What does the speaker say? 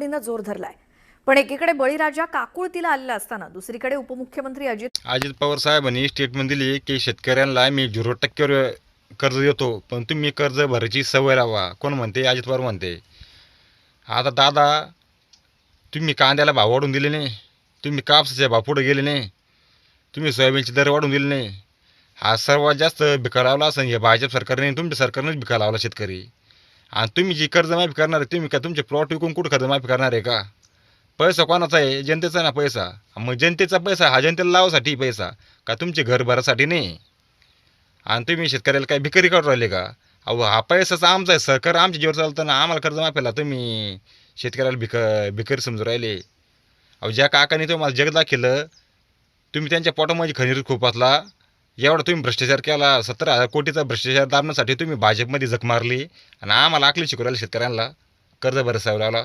मागणीनं जोर धरलाय. पण एकीकडे बळीराजा काकुळतीला आलेला असताना दुसरीकडे उपमुख्यमंत्री अजित अजित पवार साहेबांनी स्टेटमेंट दिली की शेतकऱ्यांना मी झिरो टक्क्यावर कर्ज देतो पण तुम्ही कर्ज भरायची सवय लावा. कोण म्हणते? अजित पवार म्हणते. आता दादा तुम्ही कांद्याला भाव वाढून दिले नाही. तुम्ही कापसाचे भाव पुढे गेले नाही. तुम्ही सोयाबीनचे दर वाढून दिले नाही. हा सर्वात जास्त भिका लावला असं हे भाजप सरकारने तुमच्या सरकारनेच भिका लावला शेतकरी. आणि तुम्ही जी कर्जमाफी करणार आहे तुम्ही का तुमचे प्लॉट विकून कुठं कर्जमाफी करणार आहे का? पैसा कोणाचा आहे? जनतेचा ना पैसा. मग जनतेचा पैसा हा जनतेला लावासाठी पैसा. का तुमचे घर भरासाठी नाही? आणि तुम्ही शेतकऱ्याला काय भिकारी करून राहिले का? अहो हा पैसाचा आमचा आहे. सरकार आमच्या जीवर चालतं ना. आम्हाला कर्जमाफीला तुम्ही. शेतकऱ्याला भिक भिकारी समजून राहिले. अहो ज्या काकाने तुम्हाला जग दाखिलं तुम्ही त्यांच्या पोटामध्ये खनीर खुपातला एवढा तुम्ही भ्रष्टाचार केला सत्तर हजार कोटीचा भ्रष्टाचार दाबण्यासाठी तुम्ही भाजपमध्ये जग मारली आणि आम्हाला आकली शिकवरायला शेतकऱ्यांना कर्ज भरसावं लागला.